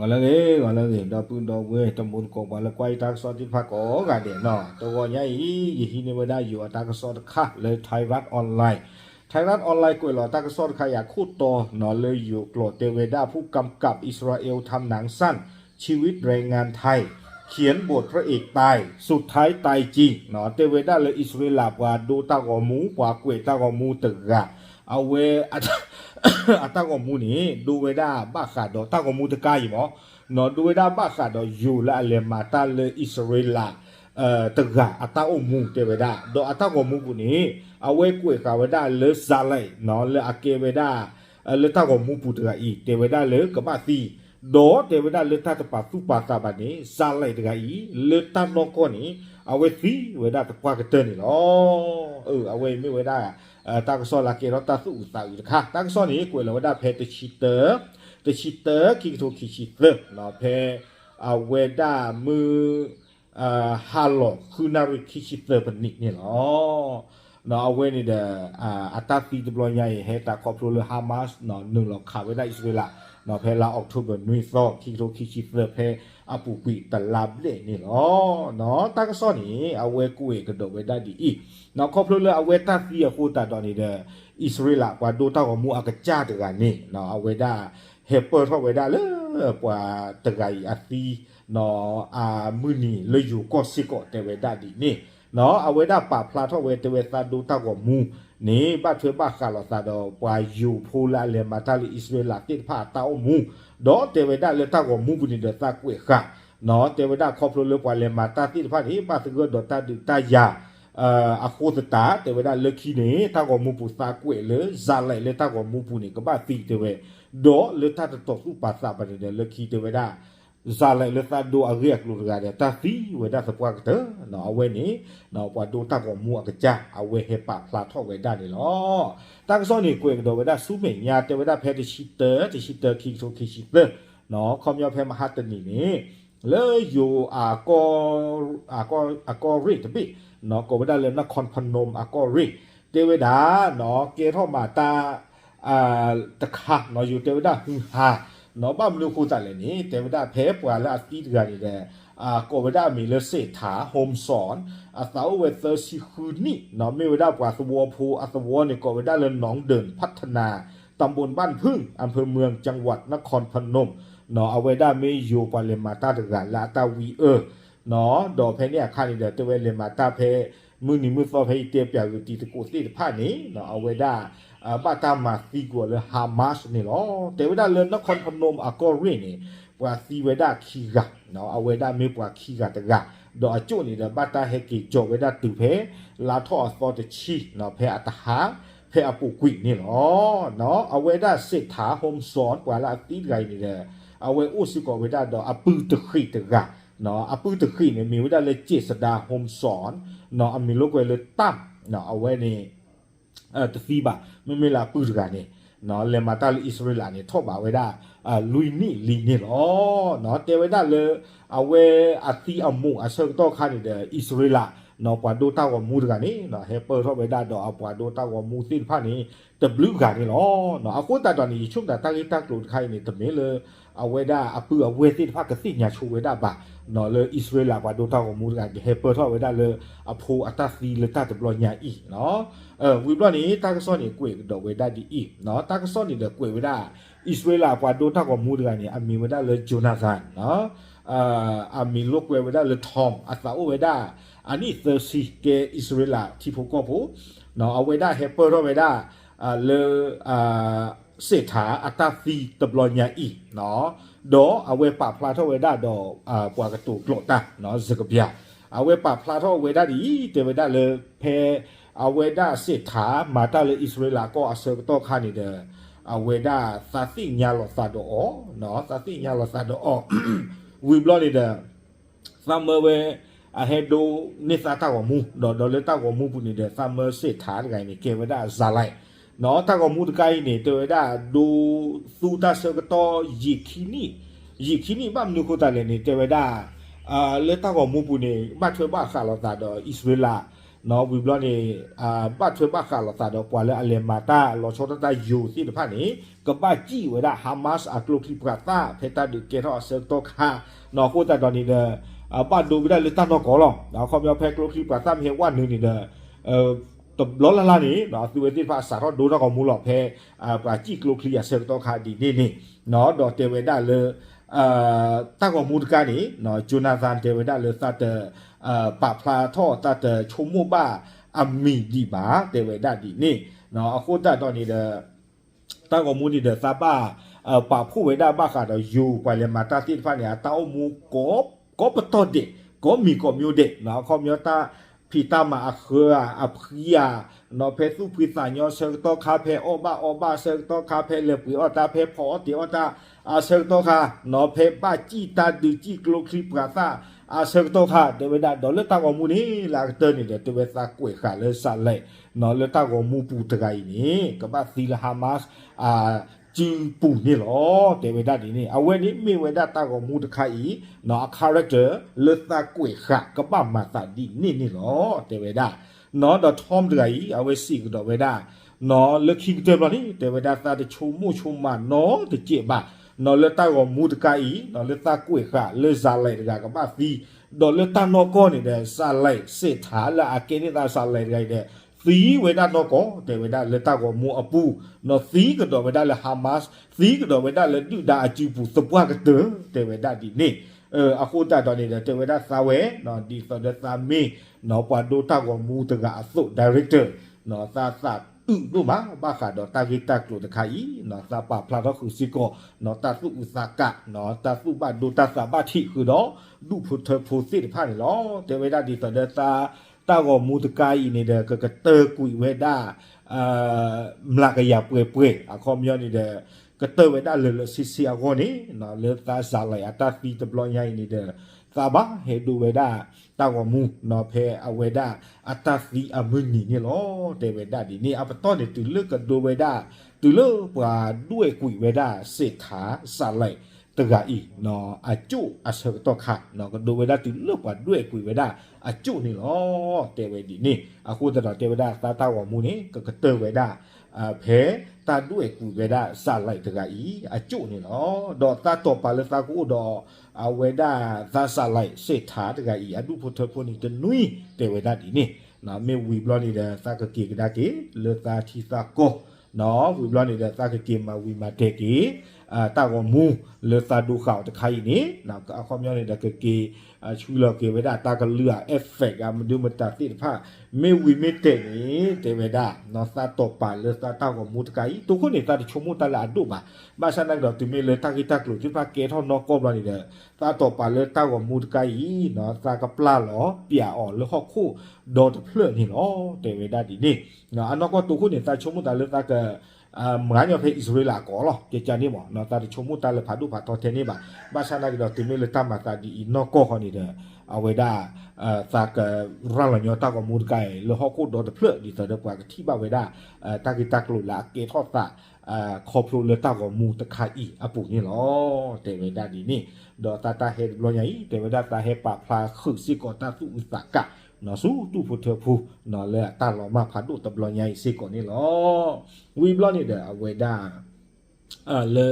gọi là ghế gọi là gì đó bưng đó quê trong bốn cổ gọi là quay ta so tin phá cổ cả điện nọ tôi gọi nhá ý gì khi nên đã dựa ta so khác lời thái rát online ทางดออนไลน์ไทยวัดออนไลน์กุยหล่อตั้งซ่อนขยะคู่โตหนอนเลยอยู่โกรธเตเวด้าผู้กำกับอิสราเอลทำหนังสั้น ชีวิตแรงงานไทย เขียนบทพระเอกตาย สุดท้ายตายจริงหนอเตเวด้าเลยอิสราเอลาว่าดูตากอหมูกว่าเกวตากอหมูตึกอะเอาเวอย အาက်ကောမူနေဒူဝေဒါဘာခါတော့တက်ကောမူတကားကြီးပေါ့နော်ဒူဝေဒါဘာခါတော့ယူလာလေမာတာလေဣသရေလเอ่อตะกอะอัตาอมูเตเวดาดออัตากอมูกุนี่เอาเว้กวยกาเวดาเลซาไลเนาเลอาเกเวดาเลตากอมูปุตกะอีเตเวดาเลกะบาซีดอเตเวดาเลตาตะปะสุปาตาบะนี่ซาไลตะกะอีเลตานอกอนี้เอาเวซีเวดาตะควากะเตนี่เนาะเออเอาเวไม่เวดา ตั้งซอนลาเกรอตาสุอุตาอุตค่ะตั้งซอนนี้กวยเราได้เพตชิเตอร์ตชิเตอร์คิงทูคิชิเตอร์หรอเพอาเวด้ามือฮัลโหลคือนารุคิชิเตอร์เป็นนิกเนี่ยหรอะเนาะเอาเวนี่เดออัตราตีจำลองใหญ่เฮตาครอบครัวฮามาสเนาะหนึ่งเรกขาวเวด้าอิสราเอลเนาะเพลาออกทูเบอร์นุ่ยโซอคิงทูคิชิเตอร์เพ အပူပီတလာဘလေနေလောနော်တာကစောနီအဝဲကူေကတော့ဝဲဒါဒီအီနော်ကော်ပရိုလအဝဲတာတီရခိုတာတော်နေတဲ့အစ္စရေးလာကွာဒိုတာကမူအကကြတကနေနော်အဝဲဒါဟေပ်ထောဝဲဒါလေပွာတဂိုင်အသီနော်အာမူနီလေယူကောစစ်ကောတဲဝဲဒါဒီနေနော်အဝဲဒါပါဖလာထောဝဲတဲဝဲသာဒိုတာကမူ နေပတ်ထွေပတ်ခါလောသာတော့ပွာယူဖိုလာလေမတာလီအစ္စရေးလာတိဖာတာအမူဒေါ်တဲဝဲဒါလေတာကမူဘူးနေတဲ့သကွေခါနော်တဲဝဲဒါခေါပလိုလေပွာလေမတာတိဖာဒီပတ်ကောဒေါ်တာဒူတာယာအာအခုတတာတဲဝဲဒါလခီနေတာကမူပူသကွေလေဇာလိုက်လေတာကမူပူနေကပတ်တိတဲဝဲဒေါ်လေတာတော့စုပါစာပါနေတဲ့လခီတဲဝဲဒါ zala le ta do a riak lu ga ta fi we da sa pwa ta no awe ni no pwa do ta ko mu a ja awe he pa pla tho we da ni lo ta ka so ni kwe do we da su me nya te we da phe ti shi te ti shi te ki so ki shi te no kom yo phe ma ha ta ni ni le yo a ko a ko a ko ri te bi no ko we da le na kon phanom a ko ri te we da no ke tho ma ta a ta kha no yu te we da hu ha နော်ဘာမလို့ခိုးတယ်လေနိတေဝဒဖဲပွာလာအတိတကရတဲ့အာကိုဝဒမီလစေတာဟ ோம் ဆွန်အသောဝဲသစီခုနိနော်မေဝဒပွာသဝဖူအသဝနေကိုဝဒလน้องเดินพัฒนาตำบลบ้านพึ่งอำเภอเมืองจังหวัดนครพนมเนาะเอาไว้ได้ไม่อยู่ปาเลมาตาตะกาลาตาวีเออเนาะดอกเพเนี่ยค่านี่เดตเวเลมาตาเพมือนี่มือซอเพเตียเปียอยู่ตีตะกุติผ้านี้เนาะเอาไว้ได้ ปากามาซีกัวเลยฮามาสนี่หรอแต่เวลาเล่นนครพนมอะก็เรื่องนี่กว่าซีเวดาคีกะเนาะเอาเวดาไม่กว่าคีกะตะกะดอกจุนี่เดบัตตาเฮกิจเวดาตุเพลาทอสอตชีเนาะเพอตะหาเพอปุกุนี่หรอเนาะเอาเวดาเศรษฐาโฮมสอนกว่าละตีไกนี่เดเอาเวอุสิกอเวดาดอกอปุตะคีตะกะเนาะอปุตะคีนี่มีเวดาเลยเจษดาโฮมสอนเนาะอมีโลกเวเลยตั้มเนาะเอาเวนี่ အဲတဖီပါမမေလာပူတကနေနော်လေမာတာလီအစ္စရေးလာနေထော့ပါဝဲတာအာလူနီလီနေလောနော်တေဝဲတာလေအဝဲအတီအမှုအဆောတော့ခါနေတဲ့အစ္စရေးလာ နော်ပွာတိုတောက်ဝမူတကနေနော်ဟဲပေါ်ထောပဲဒါတော့အပွာတိုတောက်ဝမူသိဖာနေတဘလူးကနေလောနော်အခုတတ်တော်နေချုံတာတက်လေးတက်လို့ခိုင်းနေတမင်းလေအဝဲဒါအပူအဝဲသိဖာကသိညာချိုဝဲဒါပါနော်လေဣသရေလပွာတိုတောက်ဝမူတကဟဲပေါ်ထောပဲဒါလေအဖိုးအတသီလတတ်ဘလညာဤနော်အဲဝီဘလနေတက်ဆော့နေကွေတော့ဝဲဒါဒီဤနော်တက်ဆော့နေတဲ့ကွေဝဲဒါဣသရေလပွာတိုတောက်ဝမူတကနေအမီဝဲဒါလေဂျိုနာသန်နော်အာအမီလုတ်ကွေဝဲဒါလေထောမ်အသာဝဲဒါ อามีเวดาเลโจนาธานเนาะอ่าอามีลูกเวดาเลทอมอัตราโอเวดาอันนี้เซอร์ซีเกอิสราเอลที่พวกก็ผู้เนาะเอาเวดาเฮเปอร์เวดาอ่าเลอ่าเศรษฐาอัตราฟีตบลอญาอีเนาะดอเอาเวปาพลาทเวดาดออ่ากว่ากระตุกโลตาเนาะซกเบียเอาเวปาพลาทเวดาดีเตเวดาเลเพ အဝေဒစစ်သာမာတလေဣသရေလကောအစေတော့ခါနေတယ်အဝေဒသတိညာလောသတော့အောနော်သတိညာလောသတော့အောဝီဘလော့နေတဲ့သမဝဲ အဟေဒိုနိသတာကမူဒေါ်ဒေါ်လက်တာကမူပူနေတဲ့သမစစ်သာတကိုင်းနေကေဝဒဇာလိုက်နော်တာကမူတကိုင်းနေတေဝဒဒူသူတာစကတော့ယီခီနီယီခီနီဘာမနုခိုတာလေနေတေဝဒအာလက်တာကမူပူနေဘတ်ထွေဘာခါလောတာတော့ဣသရေလနော်ဝီဘလော့နေအာပတ်ထွေပတ်ခါလောတာတော့ပွာလဲအလေမာတာလောချောတတယူစီတဖာနေကပတ်ကြည့်ဝဲတာဟာမတ်အကလိုခိပကတာဖေတာဒီကေရောဆတော့ခါနော်ကိုတာတော့နေတဲ့ อาป้าดูไม่ได้เลยตั้งนอกก่อนหรอกนะเขาไม่เอาแพ็กโลคีปลาตั้มเฮงว่าหนึ่งนี่เด้อเอ่อตบล้อละลานี่เนาะตัวที่ภาษาเราดูนะของมูหลอกแพ้อ่าปลาจีกโลคียาเซลต้องคาดีนี่นี่เนาะดอกเทวดาเลยอ่าตั้งของมูลกานี่เนาะจูนาซานเทวดาเลยตัดเอ่อปลาพลาท่อตัดชมมูบ้าอามีดีบาเทวดาดีนี่เนาะโคตรตอนนี้เด้อตั้งของมูลนี่เด้อซาบ้าเอ่อปลาผู้เวดาบ้าขาดอยู่ไปเลยมาตาติดฟันเนี่ยเต้ามูกบ ကောပတော်တဲ့ကောမီကောမျိုးတဲ့နော်ကောမျိုးတာဖီတာမာအခရာအပရိယာနော်ဖေစုဖိစာညောဆယ်တော့ခါဖေအောဘအောဘဆယ်တော့ခါဖေလေပီအော်တာဖေဖောတီအော်တာအဆယ်တော့ခါနော်ဖေပါကြည်တာဒူကြည်ကလိုခရီပရာသာအဆယ်တော့ခါဒေဝဒဒေါ်လတာကမူနီလာတန်နီတဲ့တေဝစာကွေခါလဲဆာလဲနော်လတာကမူပူတကိုင်းနီကဘာသီလဟာမတ်အာ จีปูนี่หรอเดเวดาดีนี่เอาเวนี้มีเวดาตากมูตะไคเนาะคาแรคเตอร์เลตากุยขะกะบะมาตะดีนี่นี่หรอเดเวดาเนาะดอทอมเดยเอาเวสิกดอเวดาเนาะเลคิกเดบลานี่เดเวดาตาตะชูมูชูมาเนาะตะเจบะเนาะเลตากมูตะไคเนาะเลตากุยขะเลซาไลกะกะบะฟีดอเลตานอโกนี่เดซาไลเสถาละอาเกนี่ตาซาไลไกเด သီဝေဒတော့ကောတေဝေဒလက်တာကိုမူအပူနော်သီကတော့ဝေဒလက်ဟာမတ်သီကတော့ဝေဒလက်ဒူဒါအချီပူစပွားကတဲ့တေဝေဒဒီနေအဲအခုတတော်နေတဲ့တေဝေဒသာဝဲနော်ဒီဆိုတဲ့သာမီနော်ပွားဒိုတာကိုမူတကအစု director နော်သာသာဥတို့မှာဘာခါတော့တာဂီတက်လို့တခါဤနော်သာပဖလာတော့ခုစီကိုနော်တာစုဥစာကနော်တာစုဘဒိုတာစာဘတိခုတော့ဒုဖုထဖုစစ်ဖာနေလောတေဝေဒဒီဆို တဲ့သာ ta go mu de kai ni de ka ka te ku we da a mla ka ya pwe pwe a khom yo ni de ka te we da le le si si a go ni na le ta sa la ya ta fi de blo nya ni de ta ba he du we da ta go mu no phe a we da a ta fi a mu ni ni lo de we da di ni a pa to ni tu le ka do we da tu le pa due ku we da se tha sa lai တကဤနော်အကျုအစတော့ခနော်ကဒိုဝဒတိလောကဒွေကွေဝဒအကျုနေလောတေဝဒီနေအခုတတော်တေဝဒသာတာဝမူနေကကတေဝဒအဖဲတာဒွေကွေဝဒစလိုက်တကဤအကျုနေလောတော့တာတော့ပါလတာကူတော့အဝဒသာစလိုက်စေထားတကဤအဒုဖို့ထဖို့နေတနွီတေဝဒဒီနေနော်မေဝီဘလောနေတဲ့သကကေကဒါကေလေတာတီသာကိုနော်ဝီဘလောနေတဲ့သကကေမဝီမတေကေ အာတာကမူလေသာဒုခောက်တခိုင်နေနောက်အခေါ်မျိုးနေတဲ့ကကေအချူလကေဝဒတာကလူအဖက်အမဒုမတာတိဖာမေဝီမေတေနေတေဝဒနော်သာတော့ပါလေသာတာကမူတကိုင်တုခုနေတာချုံမတလာဒုပါဘာစနကတော့သူမေလေတာကိတာကလူဒီဖာကေထောနော်ကောဘလာနေတဲ့သာတော့ပါလေတာကမူတကိုင်နော်သာကပလာလောပြအော်လေဟော့ခုဒေါ်တဖလနေလောတေဝဒဒီနေနော်အနော်ကတုခုနေတာချုံမတလေတာကအာမငါညောဖေဣသရေလကောလောကြကြနေမောနော်တာချုံမတလေဖာဒုဖာတော်တယ်နေပါဘာစနက တော့သူမေလေတာမတာဒီနော်ကောဟောနေတဲ့အဝေဒအာသကရလညောတာကမူဒကိုင်လဟခုဒေါ်တဖလဒီတဒပွားကတိဘဝေဒအာတာကိတက်လို့လာကေထောတာအာခေါပလိုလတာကမူတခိုင်အပူနေလောတေဝေဒဒီနေဒေါ်တာတာဟေဘလောညာဤတေဝေ ဒတာဟေပါဖလာခုစီကောတာသူဥစကနော်စုတူဖို့ထဖူနော်လေတာလောမဖာဒုတဘလောညာဤစီကောနေလောဝီဘလောနေတဲ့အဝေဒအာလေ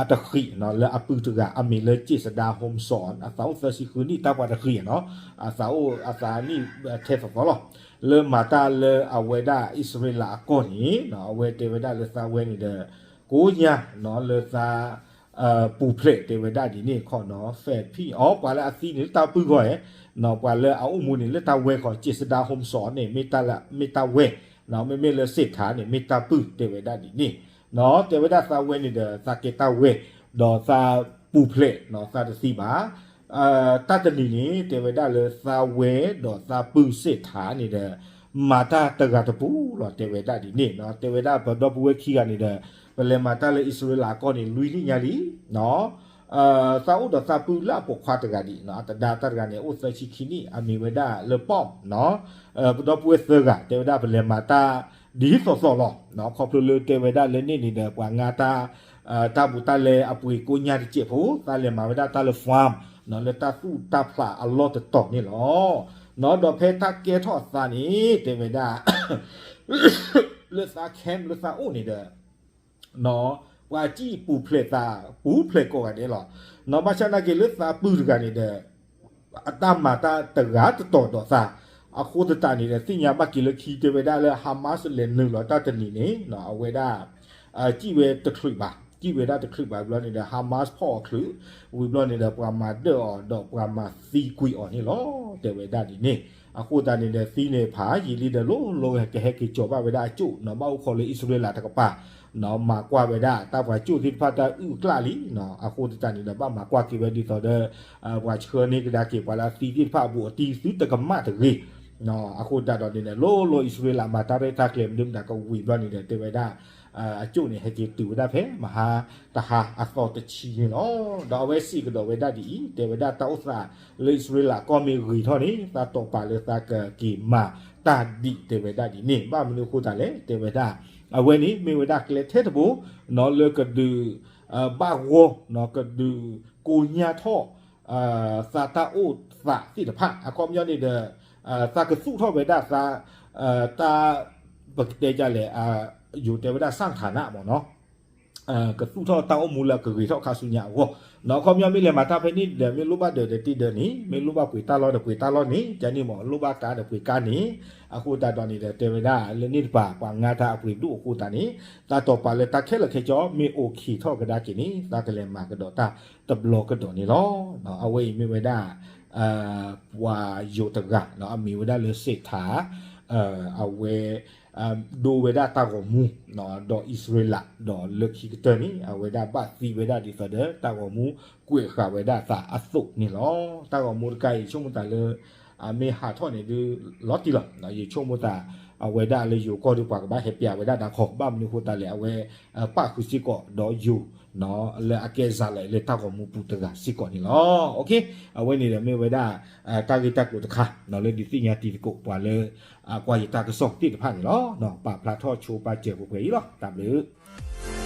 အတခိနော်လေအပူတကအမေလေจิสดาโฮมสอนอาสาวเฟสิคืนนี่ตากว่าตะခိเนาะอาสาวอาสานี่เทฟฟอลလေမာတာလေအဝေဒဣစရေလအကောနီနော်အဝေတေဝဒလေသာဝဲနေတဲ့ကိုညာနော်လေသာအပူဖလက်တေဝဒဒီနေခေါ်နော်ဖက်ဖီအောပွာလာအစီနေတာပူခေါ်ရဲ့ နော်ပွာလဲအုံမူနေလက်တာဝဲခေါ်จิตစတာဟုံးစောနေမေတ္တာလမေတ္တာဝဲနော်မေမေလစစ်ထားနေမေတ္တာပုတေဝဒဒီနေနော်တေဝဒသာဝဲနေတဲ့သာကေတာဝဲတော့သာပူဖလက်နော်သာတစီပါအာတတမီနေတေဝဒလသာဝဲတော့သာပုစစ်ထားနေတဲ့မာတာတကတပူတော့တေဝဒဒီနေနော်တေဝဒဘဒဘဝဲခီကနေတဲ့ပလေမာတာလေဣသရေလကောနေလူလိညာလီနော် အာသာဥဒသာပူလာပခွာတကဒီနော်တဒါတကနေဥသချိခိနီအမီဝဒလေပေါနော်အဲဘဒပူဝဲသကတေဝဒဘယ်လေမာတာဒီစောစောလောနော်ခေါပလူတေဝဒလေနေနေတဲ့ကွာငါတာအာတဘူတလေအပွေကိုညာတိချေဖို့တလေမာဝဒတလေဖမ်နော်လေတာသူတာဖလာအလော့တတော့နေလောနော်တော့ဖဲတာကေထော့စာနီတေဝဒလက်စာခဲလက်စာအိုနေတဲ့နော် ဝါကြည့်ပူဖလက်တာပူဖလက်ကောကနေလောနော်ဘာချနာကေလက်စာပူကနေတဲ့အတမတာတရာတတော်တော့စာအခုတတနေတဲ့စညာဘကီလခီတေဝဒလဲဟာမတ်လဲနုလောတတနီနေနော်အဝေဒအကြည့်ဝဲတခရိပါကြည့်ဝဲတာတခရိပါဘလောနေတဲ့ဟာမတ်ဖော့ခလူဝီဘလောနေတဲ့ပရမာဒောတော့ပရမာစီကွီအော်နေလောတေဝဒဒီနေအခုတနေတဲ့စီးနေဖာရီလီဒလိုလိုဟဲကဟဲကီကြောပါဝဲတာကျုနော်မောက်ခေါ်လေဣသရေလတကပါ နော်မကွာဝဲတာတာပွားကျုတိဖတ်တာဥကလာလီနော်အခုတနေတဲ့ဘာမကွာကီဝဲဒီတော့တဲ့အဘွားချေနေကဒါကေပါလာစီတိဖတ်ဘူးအတီစီတကမတ်ရေနော်အခုတတော့နေလိုလိုဣသရေလမှာတာရဲတာကလမ်ဒင်းတာကဝီဘလောနေတဲ့တေဝဒအကျုနေဟဲကီတူဒါဖဲမဟာတဟာအသောတချီနော်တော့ဝဲစီကတော့ဝဲဒါဒီတေဝဒတောက်စာလေဣသရေလကောမီရီထော်နေတာတော့ပါလေတာကကီမာတာဒီတေဝဒဒီနေဘာမလို့ခုတာလေတေဝဒ အဝဲနီမေဝဒကလေတဲ့ဘူနော်လေကဒူအဘာဝနော်ကဒူကိုညာထော့အာစာတာအိုစာတိတဖအကောမျောနေတဲ့အာစာကစုထော့ဝဲဒါစာအာတာဘကတေကြလေအာอยู่เทวดาสร้างฐานะบ่เนาะเอ่อกระสุทอตาอมูลกะกีทอคาสุญญาโวเนาะ ke tu tho tao mula ke ri tho kha su nya wo no ko myo mi le ma ta pe ni de mi lu ba de de ti de ni mi lu ba pui ta lo de pui ta lo ni ja ni mo lu ba ka de pui ka ni a khu ta do ni de te da le ni pa kwa nga ta pui du khu ta ni ta to pa le ta khe le khe jo mi o khi tho ke da ki ni ta ke le ma ke do ta ta blo ke do ni lo no a we mi we da a wa yo ta ga no a mi we da le se tha a we အဝေးမေဝဒအာဝါယိုတကနော်အမီဝဒလေစိတ်သာအာအဝေးအမ်ဒိုဝဒတာကိုမူနော်ဒေါ်ဣသရေလဒေါ်လခိကတနီအဝဒဘတ်စီဝဒဒီဖဒတာကိုမူကွေခ ဝဒတာအစုနေလောတာကိုမူကိုင်ချုံမတလေအမေဟာထောနေဒီလော်တီလောနော်ယေချုံမတာအဝဒလေယူကောဒီပါကဘာဟေပြဝဒတာခေါဘမ်နုခတလေအဝဲပါခုစီကောဒေါ်ယူနော်လေအကဲစားလေလေတာကိုမူပူတကစီကောနေလောโอเคအဝဲနေတယ်မေဝဒတာဂီတက်လို့တခါနော်လေဒီသိညာတီကိုပွာလေအကွာရတာကစော့တိတဖာနေလောနော်ပါပလာထောချိုပါကျေကိုခွေးလောတဘလူ